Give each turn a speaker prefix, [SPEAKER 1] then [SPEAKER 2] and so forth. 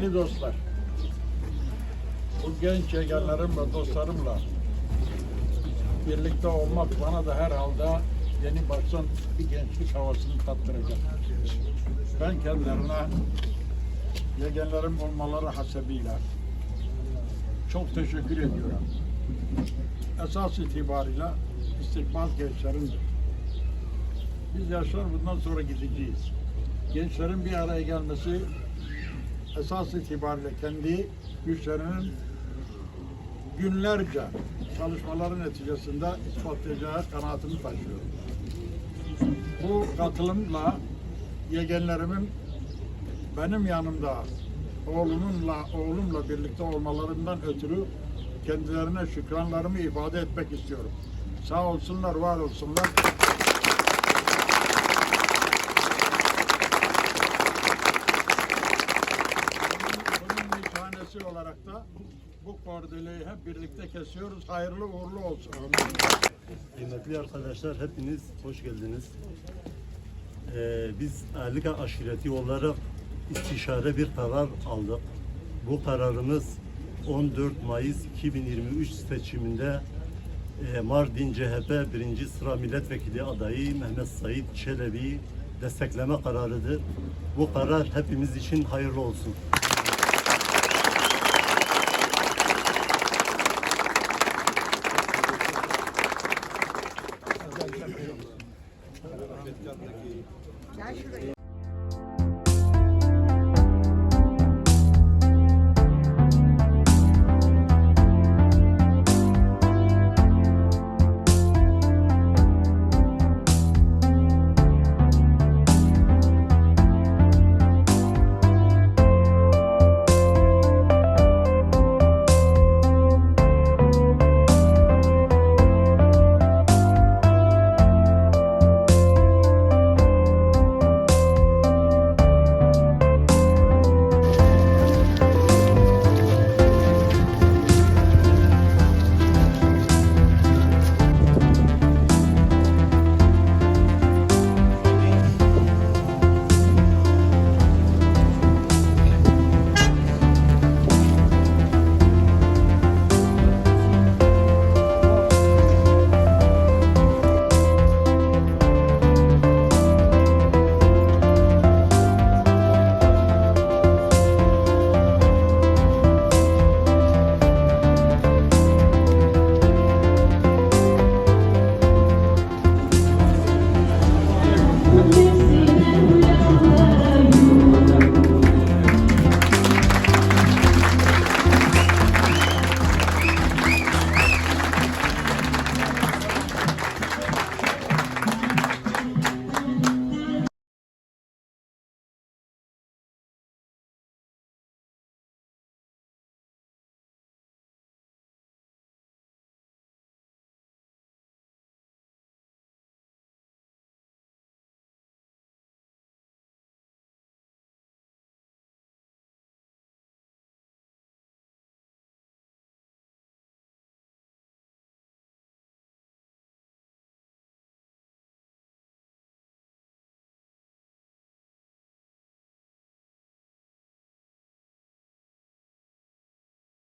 [SPEAKER 1] Değerli dostlar. Bu genç yegenlerimle, dostlarımla birlikte olmak bana da herhalde yeni baştan bir gençlik havasını tattıracak. Ben kendilerine yegenlerim olmaları hasebiyle çok teşekkür ediyorum. Esas itibariyle istikbal gençlerindir. Biz yaşlar bundan sonra gideceğiz. Gençlerin bir araya gelmesi esas itibariyle kendi güçlerinin günlerce çalışmaların neticesinde ispatlayacağı kanaatini taşıyorum. Bu katılımla yegenlerimin benim yanımda oğlumunla oğlumla birlikte olmalarından ötürü kendilerine şükranlarımı ifade etmek istiyorum. Sağ olsunlar, var olsunlar. Bu kordeleyi hep birlikte kesiyoruz. Hayırlı uğurlu olsun.
[SPEAKER 2] Kıymetli arkadaşlar hepiniz hoş geldiniz. Ee, biz Erlika aşireti olarak istişare bir karar aldık. Bu kararımız 14 Mayıs 2023 seçiminde e, Mardin CHP 1. sıra milletvekili adayı Mehmet Said Çelebi'yi destekleme kararıdır. Bu karar hepimiz için hayırlı olsun. Gel şuraya.